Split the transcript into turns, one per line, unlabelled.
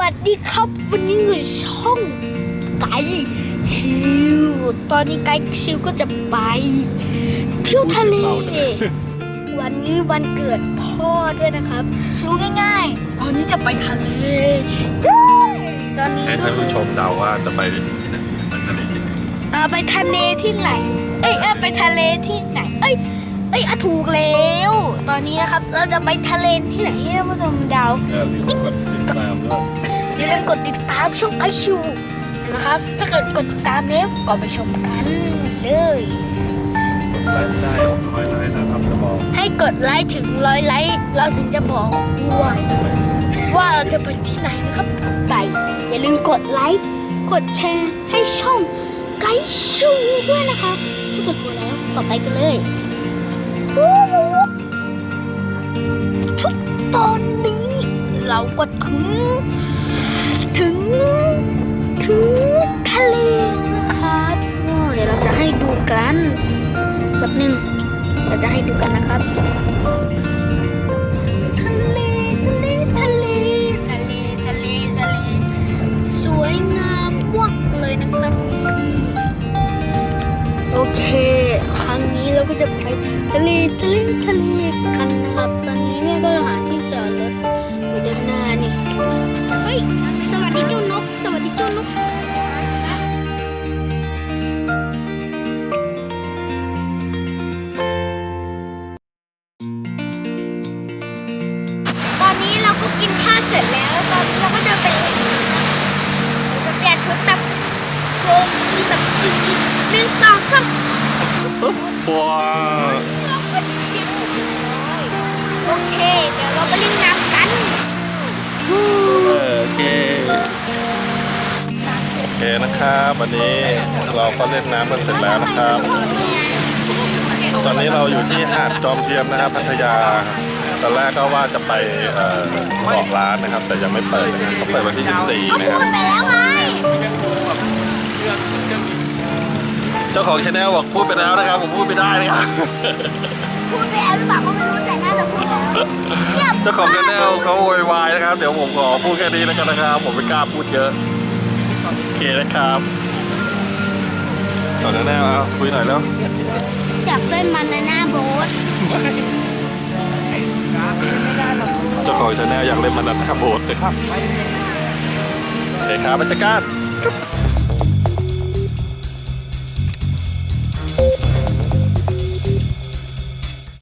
วัสดีครับ วันนี้คือช่องไก่ชิวตอนนี้ไก่ชิวก็จะไป เที่ยวทะเล วันนี้วันเกิดพ่อด้วยนะครับ รู้ง่ายๆ ตอนนี้จะไปทะเลเย้ตอนนี้
ให้
ก็
ท่าน
คือ
ผู้ชมเดาว่าจะไปที่ไหนไปทะเลที่ไหน
เออไปทะเลที่ไหน เอ้ยเอยไปทะเลที่ไหน เอ้ย เอ้ยอะถูกแล้ว ตอนนี้นะครับเราจะไปทะเลที่ไหนให้ท่านผู้ชมเดา
เออมีคนกดติดตามด้วย
อย่าลืมกดติดตามช่องไอชูนะครับ ถ้าเกิดกดติดตามแล้วก็ไปชมกันเลย
กดไลค์ได้ร้อยไลค์นะครับจะบอก
ให้กดไลค์ถึงร้อยไลค์เราถึงจะบอกว่าว่าเราจะไปที่ไหนนะครับไปอย่าลืมกดไลค์กดแชร์ให้ช่องไกด์ชูด้วยนะครับถ้าเกิดกดแล้วต่อไปกันเลย ทุกตอนนี้ เราก็ถึง ถึง ถึงทะเลนะครับเดี๋ยวเราจะให้ดูกันแบบหนึ่งเราจะให้ดูกันนะครับทะเลทะเลทะเลทะเลทะเลทะเลสวยงามมากเลยนะครับ จะไปทะเลทะเลทะเล ว้าเราก็เก็บเลยโอเค เดี๋ยวเราไปเล่นน้ำกัน
เออโอเคโอเคนะครับ วันนี้เราก็เล่นน้ำกันเสร็จแล้วนะครับ ตอนนี้เราอยู่ที่หาดจอมเทียมนะครับพัทยาตอนแรกก็ว่าจะไปเอ่อบอกร้านนะครับ แต่ยังไม่เปิดนะครับเขาเปิดวันที่ 14 นะครับ เจ้าของชาแนลบอกพูดไปแล้วนะครับ ผมพูดไม่ได้นะครับ
พูดไปแล้วหรือเปล่าก็ไม่รู้แต่น่าจะพูดแล้วนี่ย
เจ้าของชาแนลเขาโวยวายนะครับ เดี๋ยวผมขอพูดแค่นี้แล้วกันนะครับ ผมไม่กล้าพูดเยอะ โอเคนะครับต่อชาแนลเอาคุยหน่อยแล้ว
อยากเล่นมันในหน้าโบ๊ท
เจ้าของชาแนลอยากเล่นมันนันทาโบสเลยครับโอเคครับบรรยากาศ